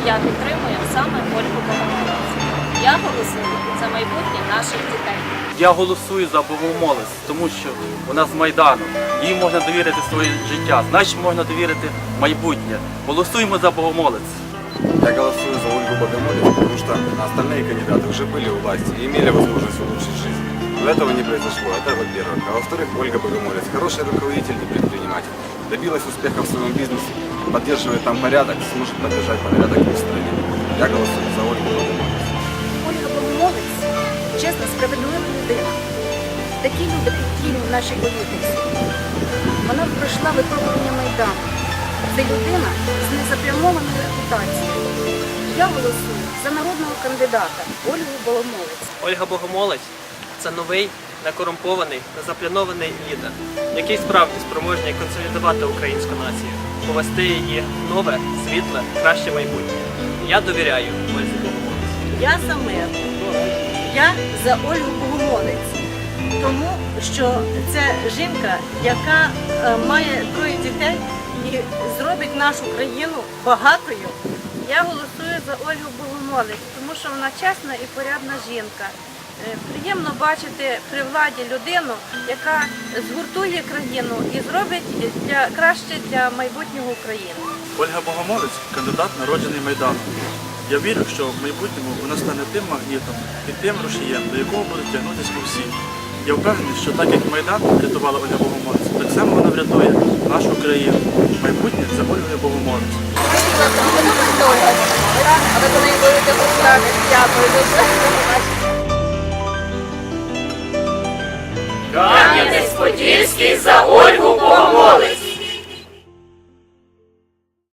нашої держави. Тому я підтримую саме Ольгу Богомолець. Я голосую за майбутнє наших дітей. Я голосую за Богомолець, тому що вона з Майдану. Їй можна довірити своє життя, значить можна довірити майбутнє. Голосуємо за Богомолець. Я голосую за Ольгу Богомолец, потому что остальные кандидаты уже были у власти и имели возможность улучшить жизнь. Но этого не произошло, это во-первых. А во-вторых, Ольга Богомолец хороший руководитель и предприниматель. Добилась успеха в своем бизнесе, поддерживает там порядок, сможет поддержать порядок и в стране. Я голосую за Ольгу Богомолец. Ольга Богомолець чесна, справедлива людина. Такі люди потрібні в нашій політиці. Вона пройшла випробування Майдану. Це людина з незапрямованою репутацією. Я голосую за народного кандидата Ольгу Богомолець. Ольга Богомолець це новий, некорумпований, незаплянований лідер, який справді спроможний консолідувати українську націю, повести її нове, світле, краще майбутнє. Я довіряю Ользі Богомолець. Я за мир. Я за Ольгу Богомолець. Тому що це жінка, яка е, має троє дітей і зробить нашу країну багатою. Я голосую за Ольгу Богомолець, тому що вона чесна і порядна жінка. Е, Приємно бачити при владі людину, яка згуртує країну і зробить для краще для майбутнього України. Ольга Богомолець кандидат народжений Майданом. Я вірю, що в майбутньому вона стане тим магнітом і тим рушієм, до якого будуть тягнутися усі. Я впевнений, що так як Майдан врятувала Ольга Богомолець, так само вона врятує нашу країну. Майбутнє за Ольгою Богомолець. Кам'янець-Подільський за Ольгу помолить.